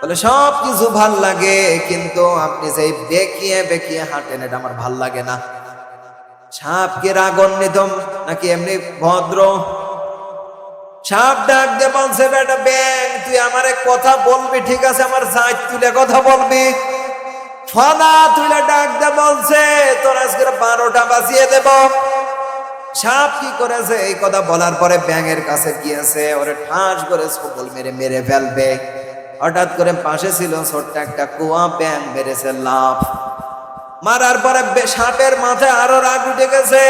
বলে, সব কিছু ভালো লাগে, কিন্তু আপনি যেই বেঁকিয়ে বেঁকিয়ে হাঁটেন, এটা আমার ভালো লাগে না। সাপ কি রাগান্বিত, নাকি এমনি ভদ্র? সাপ ডাক বলছে, বেটা ব্যাং, তুই আমার কথা বলবি, ঠিক আছে? আমার তুলে কথা বলবি। তুলে ডাক দে বলছে, তোর আজকে বারোটা বাজিয়ে দেব। সাপ কি করেছে? এই কথা বলার পরে ব্যাঙের কাছে গিয়েছে, ওরে ঠাস করে সবল মেরে মেরে ফেলবে। হঠাৎ করে পাশে ছিল ছোট্ট একটা কুয়া ব্যাং মেরেছে লাভ মারার পরে সাপের মাথায় আরও রাগ উঠে গেছে।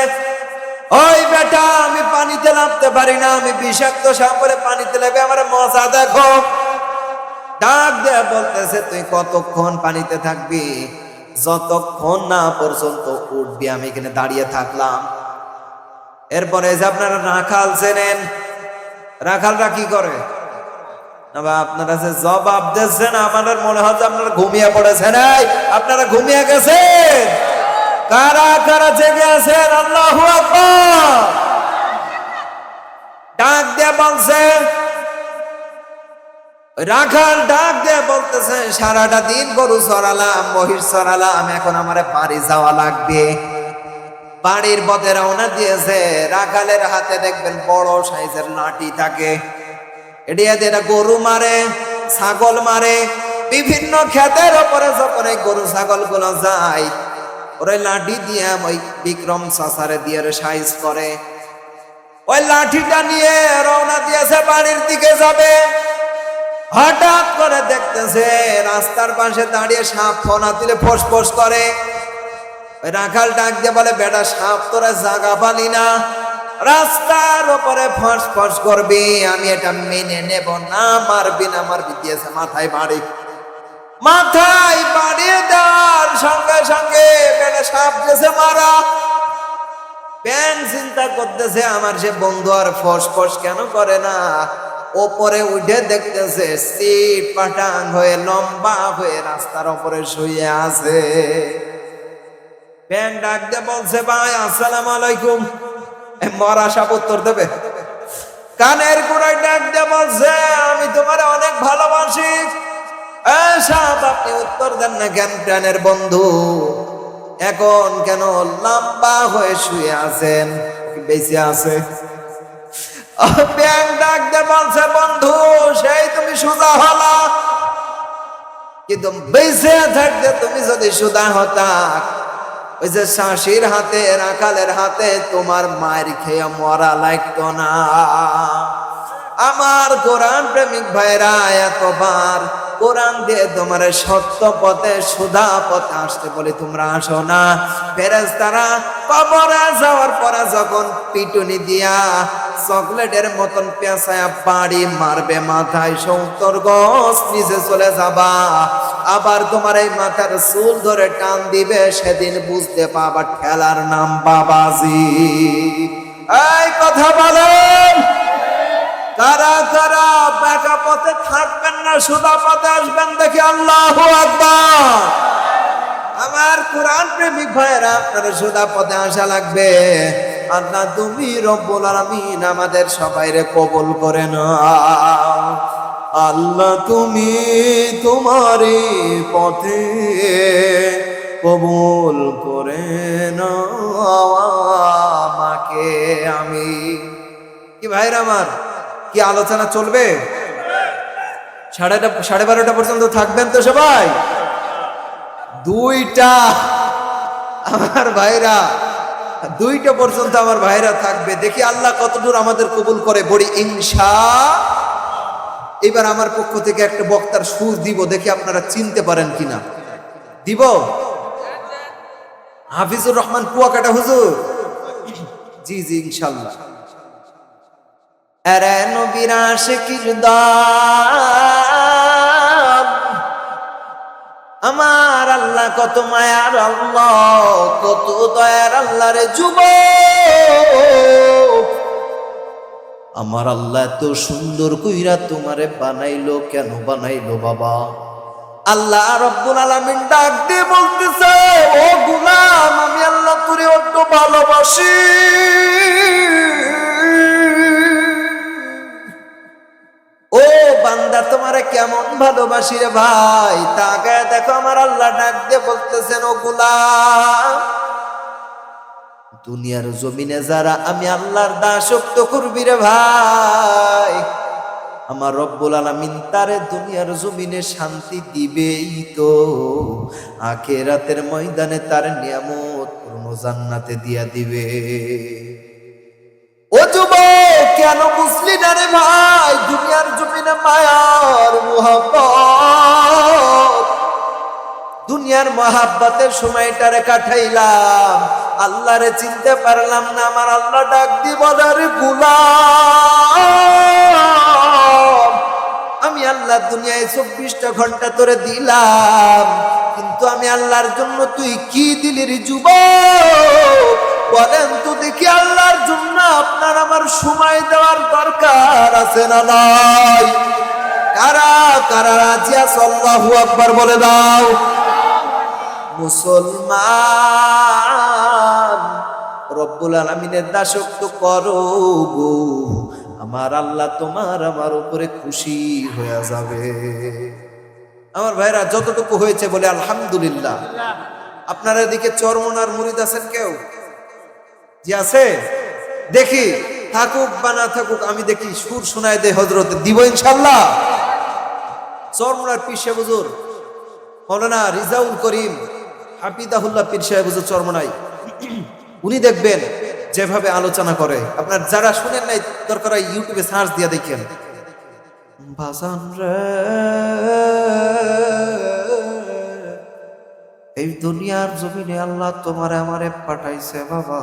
ওই বেটা, আমি পানিতে নামতে পারি না, আমি বিষাক্ত সাপ বলে পানিতে নেবে আমার মজা দেখো। ডাক দেয়া বলতেছে, তুই কতক্ষণ পানিতে থাকবি? যতক্ষণ না পর্যন্ত উঠবি, আমি এখানে দাঁড়িয়ে থাকলাম। এরপরে যে আপনারা রাখাল চেনেন, রাখালরা কি করে? আপনারা ঘুমিয়ে গেছেন? কারা কারা জেগে আছেন? আল্লাহ ডাক দিয়ে বলছে, রাখাল ডাক দিয়ে বলতেছে, সারাটা দিন গরু চড়ালাম, মহিষ চড়ালাম, এখন আমার বাড়ি যাওয়া লাগবে। বাড়ির পথে রওনা দিয়েছে। রাখালের হাতে দেখবেন বড় সাইজের লাঠি থাকে। দিয়ে গরু মারে, ছাগল মারে, বিভিন্ন ক্ষেতের ওপরে যখন গরু ছাগলগুলো যায়, ওরে লাঠি দিয়ে ওই বিক্রম সাসারে দিয়ে সাইজ করে। ওই লাঠিটা নিয়ে রওনা দিয়েছে, বাড়ির দিকে যাবে। হঠাৎ করে দেখতেছে রাস্তার পাশে দাঁড়িয়ে সাপ ফোনা তুলে ফোস ফোস করে। ওই রাখাল ডাক দিয়ে বলে, বেটা সাপ, তোরা জাগা পালি না। রাস্তার ওপরে ফস ফস করবি, আমি এটা মেনে নেব না, মারবি না, মারবি, দিয়েছে মাথায় বাড়ি। মাথায় বাড়িয়ে দেওয়ার সঙ্গে সঙ্গে বেটা সাপ গেছে মারা। ব্যাং চিন্তা করতেছে, আমার সে বন্ধু আর ফস ফস কেন করে না? ওপরে উঠে দেখতেছে, সিট পাটাং হয়ে, লম্বা হয়ে রাস্তার ওপরে শুয়ে আছে। ব্যাং ডাক দিয়ে বলছে, ভাই, আসসালাম আলাইকুম। মরা সাপ উত্তর দেবে। কানের গোড়ায় ডাক দিয়ে বলছে, আমি তোমার অনেক ভালোবাসি। সাপ, আপনি উত্তর দেন না কেন প্রাণের বন্ধু? এখন কেন লম্বা হয়ে শুয়ে আছেন? বেঁচে আছে? ব্যাং ডাক দিয়ে বলছে, বন্ধু, সেই তুমি সুদা হলা। কিন্তু বেঁচে থাকতে তুমি যদি সুদা হতা ওই যে শাশির হাতে, রাখালের হাতে, তোমার মায়ের খেয়ে মরা লাগতো না। আমার কোরআন প্রেমিক ভাইরা, এতবার কোরআন দিয়ে তোমার সত্য পথে সুধা পথে আসতে বলে তোমরা আসো না। ফেরেস তারা কবরে যাওয়ার পরে যখন পিটুনি দিয়া চকলেটের মতন পেঁচায়া বাড়ি মারবে মাথায় সত্তর গছ নিচে চলে যাবা। আবার তোমার এই মাথার চুল ধরে টান দিবে, সেদিন বুঝতে পাবা ঠেলার নাম বাবাজি। এই কথা বলেন কারা কারা বেকা পথে থাকবেন না সুদা পথে আসবেন দেখি আল্লাহ আকবার। প্রেমিক ভাইয়েরা, আপনার সুদা পথে আসা লাগবে। আল্লাহ, তুমি রব্বুল আলামিন আমাদের সবাইরে কবুল করে নাও। আল্লাহ, তুমি তোমারই পথে কবুল করে আমাকে আমি কি ভাইরা আমার, কি আলোচনা চলবে? সাড়ে সাড়ে বারোটা পর্যন্ত থাকবেন তো সবাই? দুইটা আমার ভাইরা, দুইটা পর্যন্ত আমার ভাইরা থাকবে। দেখি আল্লাহ কতদূর আমাদের কবুল করে। বড়ি ইনসা এবার আমার পক্ষ থেকে একটা বক্তার সুর দিব, দেখি আপনারা চিনতে পারেন কিনা। দিব? হাফিজুর রহমান, কুয়াকাটা হুজুর? জি জি, ইনশাল্লাহ। এরে নবীর আশিকির দাম, আমার আল্লাহ, কত মায়ার আল্লাহ, কত দয়ার আল্লাহ রে যুব আমার আল্লাহ এত সুন্দর কইরা তোমারে বানাইলো, কেন বানাইলো বাবা? আল্লাহ রব্বুল আলামিন ডাক দিয়ে বলতেছে, ও গুলাম, আমি আল্লাহ তোরে অত ভালোবাসি। ও বান্দা, তোমারে কেমন ভালোবাসি রে ভাই? তাকে দেখো, আমার আল্লাহ ডাক দিয়ে বলতেছেন, ও দুনিয়ার জমিনে যারা আমি আল্লাহর দাসত্ব করবি রে ভাই, আমার রব্বুল আলামিন তারে দুনিয়ার জমিনে শান্তি দিবেই তো। আখেরাতের ময়দানে তার নিয়ামত পূর্ণ জান্নাতে দিয়া দিবে। ও যুবক! কেন বুঝলি না রে ভাই? দুনিয়ার জমিনে মায়ার মোহাব্বত। দুনিয়ার মহাব্বতের সময়টারে কাটাইলাম। আল্লাহরে চিনতে পারলাম না, আমার আল্লাহ ডাক দি বলার আমি আল্লাহ দুনিয়ায় চব্বিশটা ঘণ্টা তোরে দিলাম। কিন্তু আমি আল্লাহর জন্য তুই কি দিলি রে যুবক? বলেন তো দেখি আল্লাহর জন্য আপনার আমার সময় দেওয়ার দরকার আছে না নাই? কারা কারা রাজি আছে? আকবার বলে দাও। মুসলমান, রব্বুল আলমিনের দাসত্ব করো গো। আমার আল্লাহ তোমার আমার উপরে খুশি হয়ে যাবে। আমার ভাইরা, যতটুকু হয়েছে বলে আলহামদুলিল্লাহ। আপনার এদিকে চরমনার মুরিদ আছেন কেউ? আছে? দেখি, থাকুক বা না থাকুক, আমি দেখি, সুর শোনায় দে হজরত দিব ইনশাল্লাহ চরমনার পিসে বুজুর মৌলানা রিজাউল করিম হাফিদাহুল্লাহ পীর সাহেব হুজুর চরমনাই উনি দেখবেন যেভাবে আলোচনা করে। আপনার যারা শুনেন নাই, দরকার ইউটিউবে সার্চ দিয়ে দেখেন। বাজান এই দুনিয়ার জমিনে আল্লাহ তোমারে আমারে পাঠাইছে বাবা।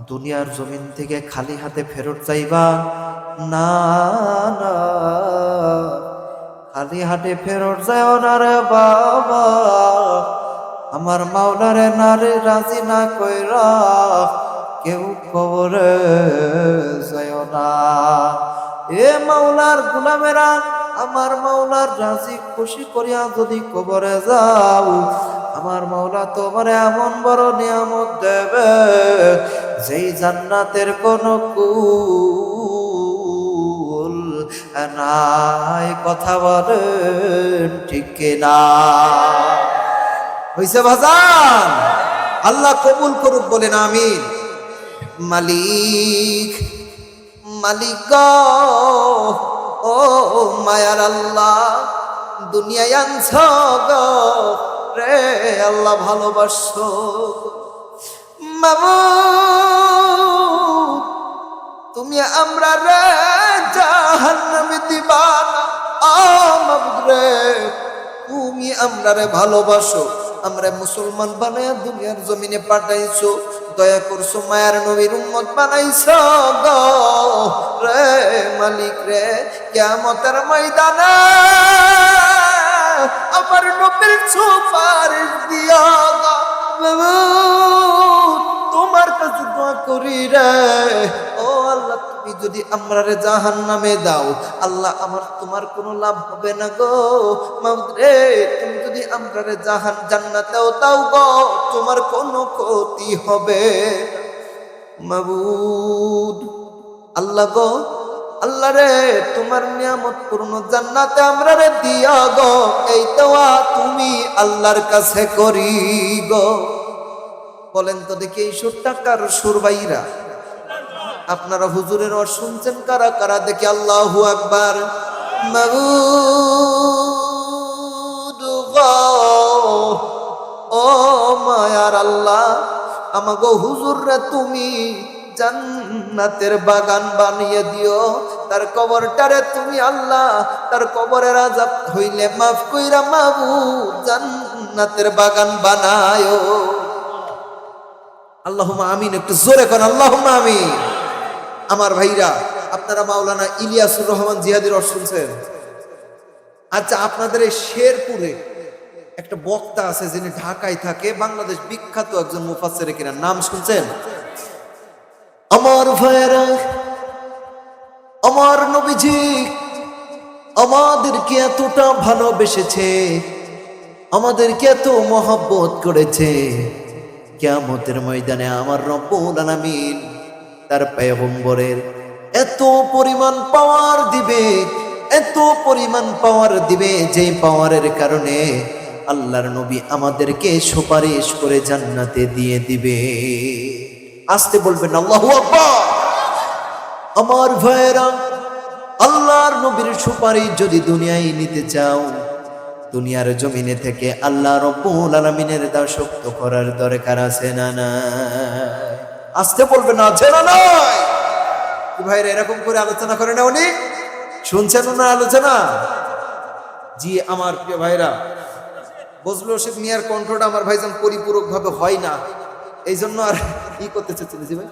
দুনিয়ার জমিন থেকে খালি হাতে ফেরত যাইবা? না না। খালি হাতে ফেরত যাও না রে বাবা। আমার মাওলারে নারে রাজি না কইরা কেউ কবরে যায় না। এ মাওলার গুলামেরা আমার মাওলার রাজি খুশি করিয়া যদি কবরে যাও, আমার মাওলা তোমার এমন বড় নিয়ামত দেবে যেই জান্নাতের কোন কুল নাই। কথা বলেন, ঠিক না হইছে ভাজান? আল্লাহ কবুল করুক, বলেন আমিন। মালিক মালিক মায়ার আল্লাহ, দুনিয়ায় আনছ রে আল্লাহ ভালোবাসো। মাবুদ তুমি আমরা রে জাহান্নামে দিবা রে, তুমি আমরা রে ভালোবাসো। আমরা মুসলমান বানায় দুনিয়ার জমিনে পাঠাইছো। দয়া করছ মায়ার নবীর উম্মত বানাইছ রে মালিক রে কেমতের ময়দানে আমার নবীর সুপারিশ দিয়া গো। করি রে। ও আল্লাহ, তুমি যদি আমরা রে জাহান নামে দাও, আল্লাহ, আমার তোমার কোনো লাভ হবে না গো। মাউদ তুমি যদি আমরা রে জাহান, জান্নাতেও দাও গো, তোমার কোনো ক্ষতি হবে মাবুদ আল্লাহ গো, আল্লাহ রে, তোমার নিয়ামত পূর্ণ জান্নাতে আমরা রে দিয়া গো, এই দেওয়া তুমি আল্লাহর কাছে করি গো। বলেন তো দেখি এই সুরটা কার সুর বাইরা আপনারা হুজুরের ওর শুনছেন কারা কারা? দেখি আল্লাহু আকবার। ও মায়ার আল্লাহ, আমাগো হুজুর রে তুমি জান্নাতের বাগান বানিয়ে দিও। তার কবরটারে তুমি আল্লাহ, তার কবরের আজাব হইলে মাফ কইরা মাবু জান্নাতের বাগান বানায়ো আল্লাহুম্মা আমিন, একটু জোরে কর আল্লাহুম্মা আমিন। আমার ভাইরা, আপনারা মাওলানা ইলিয়াসুর রহমান জিহাদির অর্থ শুনছেন? আচ্ছা আপনাদের এই শেরপুরে একটা বক্তা আছে যিনি ঢাকায় থাকে, বাংলাদেশ বিখ্যাত একজন মুফাসসির কিনা, নাম শুনছেন? আমার ভাইরা আমার নবীজি, আমাদেরকে এতটা ভালোবেসেছে, আমাদেরকে এত মহব্বত করেছে। কিয়ামতের ময়দানে আমার রব্বুল আলামিন তার পয়গম্বরের এত পরিমাণ পাওয়ার দিবে, এত পরিমাণ পাওয়ার দিবে যে পাওয়ারের কারণে আল্লাহর নবী আমাদেরকে সুপারিশ করে জান্নাতে দিয়ে দিবে। আসতে বলবেন, আল্লাহ আমার ভাইয়েরা, আল্লাহর নবীর সুপারিশ যদি দুনিয়ায় নিতে চাও দুনিয়ার জমিনে থেকে আল্লাহ রব্বুল আলামিনের দাসত্ব করার দরকার আছে না না আসতে বলবে না, আছে না নয় ভাইরা এরকম করে আলোচনা করে না উনি? শুনছেন না আলোচনা? জি, আমার প্রিয় ভাইরা, বজলু রশিদ মিয়ার কণ্ঠটা আমার ভাইজান পরিপূরক ভাবে হয় না। এই জন্য আর কি করতে চাচ্ছেন জি ভাই?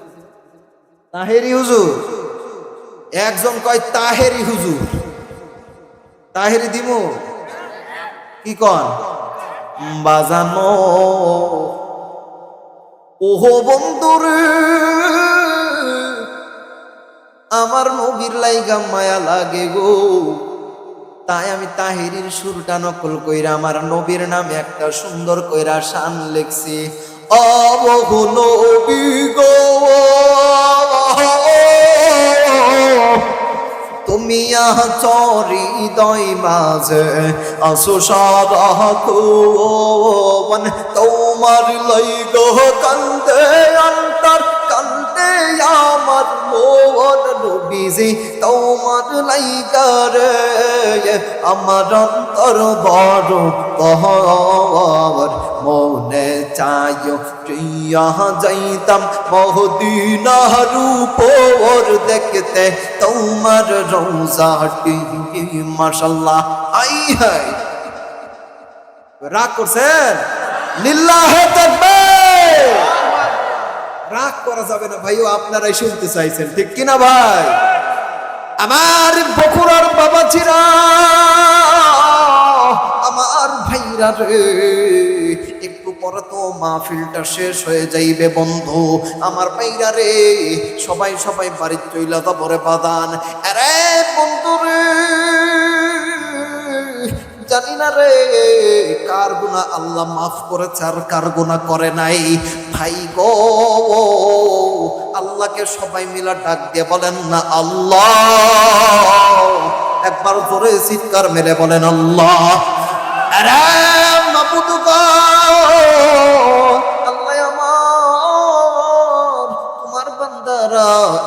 তাহেরি হুজুর। একজন কয় তাহেরি হুজুর। তাহেরি দিমু? কি কন? বাজানো। ওহো বন্ধুরে, আমার নবীর লাইগা মায়া লাগে গো। তাই আমি তাহিরির সুরটা নকল কইরা, আমার নবীর নামে একটা সুন্দর কইরা শান লেখছি। অবহু নবী গো তুমি চরি দই মাঝে আসো সারাক্ষণ তোমার লই গো কান্দে অন্তর কান্দে আমার মোর নবীজি। তোমার লাইগারে আমার অন্তর বড় কহর মনে চায় যাইতাম মহদিনার উপর দেখতে তোমার রোজাটি মাশাল্লাহ আই হাই রাগ করছেন লিল্লাহে তাকবীর রাগ করা যাবে না ভাইও আপনারাই শুনতে চাইছেন ঠিক কিনা ভাই আমার বকুরার বাবা চিরা আমার ভাইরা রে একটু পরে তো মাহফিলটা শেষ হয়ে যাইবে বন্ধু। আমার পাইরা রে, সবাই সবাই বাড়ির চইলা যাবরে বাদান। আরে বন্ধু রে, জানি না রে, কার গুণা আল্লাহ মাফ করেছে আর কার গুণা করে নাই। ভাই গো, আল্লাহকে সবাই মিলা ডাক দিয়ে বলেন না, আল্লাহ। একবার জোরে চিৎকার মেরে বলেন, আল্লাহ। আরে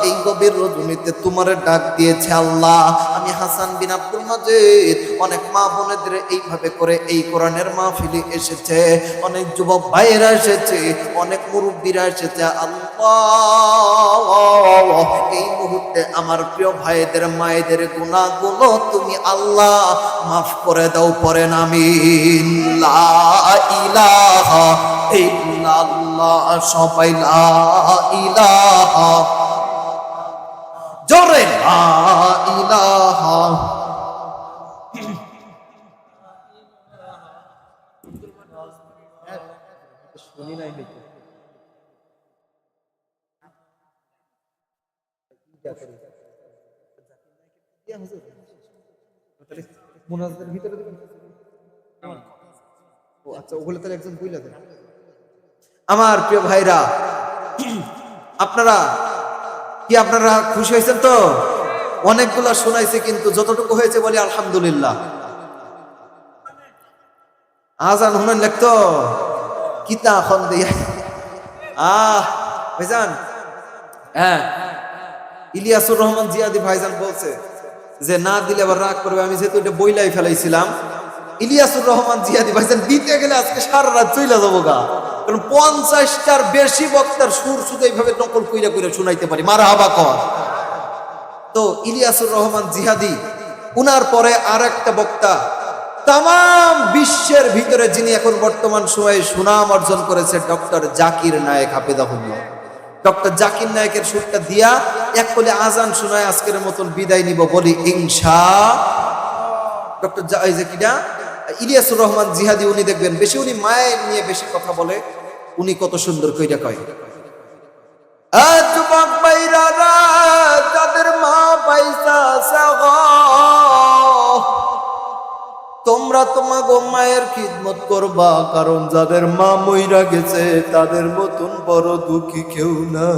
এই গভীর রজনীতে তোমার ডাক দিয়েছে আল্লাহ। আমি হাসান বিন আব্দুল মাজেদ, অনেক মা বোনেদের এইভাবে করে এই কোরআনের মাহফিলে এসেছে। অনেক যুবক ভাইয়েরা এসেছে, অনেক মুরব্বীরা এসেছে। আল্লাহ, এই মুহূর্তে আমার প্রিয় ভাইদের, মায়েদের গুণাগুলো তুমি আল্লাহ মাফ করে দাও পরে আমিন। লা ইলাহা ইল্লাল্লাহ সবাই লা ইলাহা। জোরে লা ইলাহা। শুনি নাই হয়তো মোনাজাতের ভিতরে আচ্ছা ওগুলো তাহলে একজন বইলা দেন। আমার প্রিয় ভাইরা, আপনারা কি আপনারা খুশি হয়েছেন তো? অনেকগুলা শোনাইছে কিন্তু যতটুকু হয়েছে বলি আলহামদুলিল্লাহ। আজান হুনেন লিখতো কিতা এখন দিয়া? ভাইজান। হ্যাঁ। ইলিয়াসুর রহমান জিয়াদি ভাইজান বলছে যে, না দিলে আবার রাগ করবে, আমি যেহেতু এটা বইলাই ফেলাইছিলাম ইলিয়াসুর রহমান জিয়াদি ভাইজান, দিতে গেলে আজকে সারা রাত চইলা যাব গা। কারণ পঞ্চাশটার বেশি বক্তার সুর শুধু এইভাবে নকল কইরা কইরা শুনাইতে পারি। মারা হাবা কর। তো ইলিয়াসুর রহমান জিহাদি উনার পরে আর একটা বক্তা তাম বিশ্বের ভিতরে যিনি এখন বর্তমান সময়ে সুনাম অর্জন করেছে, ডক্টর জাকির নায়েক হাফেদাহুল্লাহ ডক্টর জাকির নায়কের সুরটা দিয়া এক কোলে আজান শোনায় আজকের মতন বিদায় নিব বলি ইনশা। ডক্টর এই যে ইলিয়াসুর রহমান জিহাদি, উনি দেখবেন বেশি, উনি মায়ের নিয়ে বেশি কথা বলে, উনি কত সুন্দর কইরা কয়। যুবক বাইরারা মা পয়সা সাগা তোমরা তোমাগো মায়ের খিদমত করবা, কারণ যাদের মা মইরা গেছে, তাদের মতন বড় দুঃখী কেউ না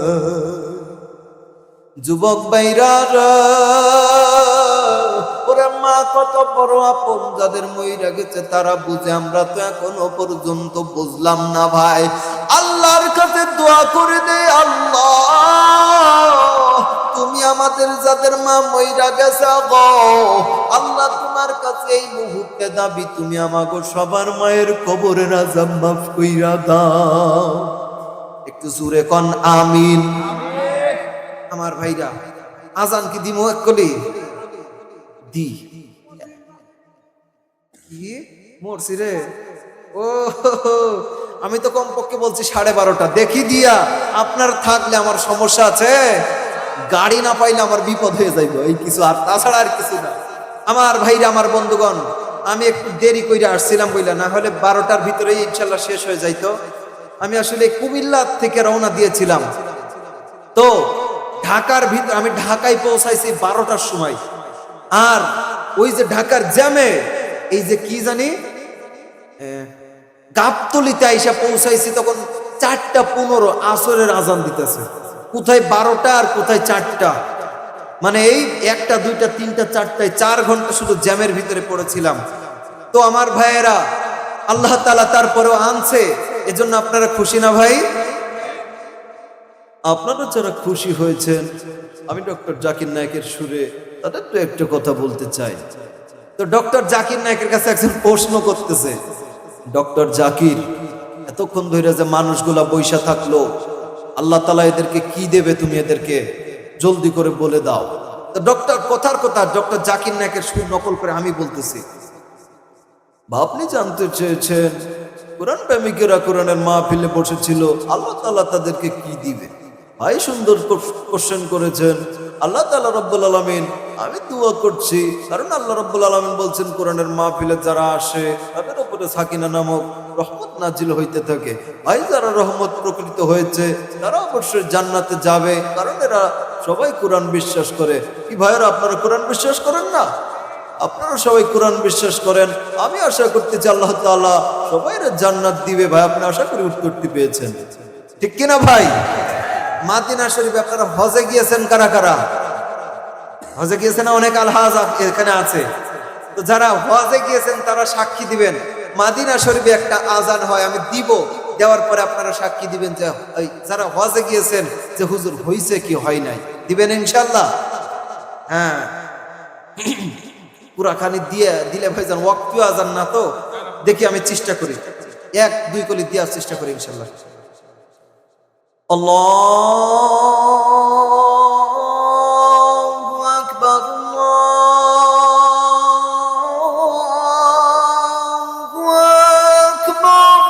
যুবক বাইরারা কত বড় আপন যাদের মইরা গেছে তারা বুঝে আমরা তো এখনও পর্যন্ত বুঝলাম না ভাই। আল্লাহর কাছে দোয়া করে দে আল্লাহ তুমি আমাদের যাদের মা মইরা গেছে আল্লাহ তোমার কাছে এই মুহূর্তে দাবি তুমি আমাকে সবার মায়ের কবরের আজাব মাফ কইরা দাও। একটু জুড়ে কন আমিন। আমার ভাইরা আজান কি দিমু এক কলি? দি। আমি তো কমপক্ষে বলছি সাড়ে বারোটা। দেখি দিয়া, আপনার থাকলে আমার সমস্যা আছে। গাড়ি না পাইলে আমার বিপদ হয়ে যাইব। এই কিছু আর, তাছাড়া আর কিছু না। আমার ভাইরা, আমার বন্ধুগণ, আমি একটু দেরি কইরা আসছিলাম বইলা, না হলে বারোটার ভিতরেই ইনশাল্লাহ শেষ হয়ে যাইতো। আমি আসলে কুমিল্লা থেকে রওনা দিয়েছিলাম। তো, ঢাকার ভিতর আমি ঢাকায় পৌঁছাইছি বারোটার সময়। আর ওই যে ঢাকার জ্যামে এই যে কি জানি গাবতলিতে আইসা পৌঁছাইছি, তখন চারটা পনেরো আসরের আজান দিতেছে। কোথায় বারোটা আর কোথায় চারটা? মানে এই একটা, দুইটা, তিনটা, চারটায় চার ঘণ্টা শুধু জ্যামের ভিতরে পড়েছিলাম। তো আমার ভাইয়েরা, আল্লাহ তালা তারপরেও আনছে, এজন্য আপনারা খুশি না ভাই? আপনারা যারা খুশি হয়েছেন, আমি ডক্টর জাকির নায়কের সুরে তাদের তো একটা কথা বলতে চাই। তো ডক্টর জাকির নায়কের কাছে একজন প্রশ্ন করতেছে, ডক্টর জাকির, এতক্ষণ ধরে যে মানুষগুলা বৈশা থাকল, আল্লাহ তালা এদেরকে কি দেবে তুমি এদেরকে? জলদি করে বলে দাও। ডক্টর কথার কথা, ডক্টর জাকির নায়কের সুর নকল করে আমি বলতেছি আপনি জানতে চেয়েছেন, কোরআন প্রেমিকেরা কোরআনের মাহফিলে বসেছিল, আল্লাহ তালা তাদেরকে কি দিবে? ভাই সুন্দর কোশ্চেন করেছেন আল্লাহ তাআলা রব্বুল আলামিন, আমি দোয়া করছি। কারণ আল্লাহ রব্বুল আলামিন বলছেন, কোরআনের মাহফিলে যারা আসে, তাদের উপরে সাকিনা নামক রহমত নাজিল হইতে থাকে। ভাই, যারা রহমত প্রকৃত হয়েছে, তারা অবশ্যই জান্নাতে যাবে, কারণ এরা সবাই কোরআন বিশ্বাস করে। কি ভাইয়েরা, আপনারা কোরআন বিশ্বাস করেন না? আপনারা সবাই কোরআন বিশ্বাস করেন। আমি আশা করতেছি আল্লাহ তাআলা সবাই জান্নাত দিবে। ভাই, আপনি আশা করি উত্তরটি পেয়েছেন। ঠিক কিনা ভাই? মাদিনা শরীফ আপনারা হজে গিয়েছেন কারা কারা? হজে গিয়েছেন অনেক আলহাজ এখানে আছে। তো যারা হজে গিয়েছেন, তারা সাক্ষী দিবেন। মাদিনা শরীফে একটা আজান হয়, আমি দিব। দেওয়ার পরে আপনারা সাক্ষী দিবেন যে যারা হজে গিয়েছেন, যে হুজুর হইছে কি হয় নাই? দিবেন ইনশাল্লাহ হ্যাঁ। পুরাখানি দিয়ে দিলে ভাইজান ওয়াক্তীয় আজান না তো? দেখি আমি চেষ্টা করি। এক, দুই কলি দেওয়ার চেষ্টা করি ইনশাল্লাহ আল্লাহু আকবার আল্লাহু আকবার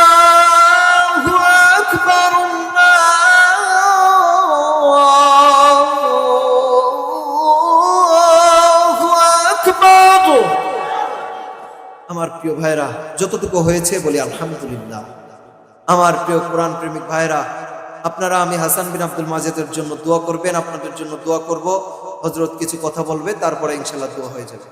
আল্লাহু আকবার আল্লাহু আকবার আমার প্রিয় ভাইরা যতটুকু হয়েছে বলি আলহামদুলিল্লাহ। আমার প্রিয় কোরআন প্রেমিক ভাইরা আপনারা আমি হাসান বিন আব্দুল মাজেদের জন্য দোয়া করবেন, আপনাদের জন্য দোয়া করব। হজরত কিছু কথা বলবে, তারপরে ইনশাল্লাহ দোয়া হয়ে যাবে।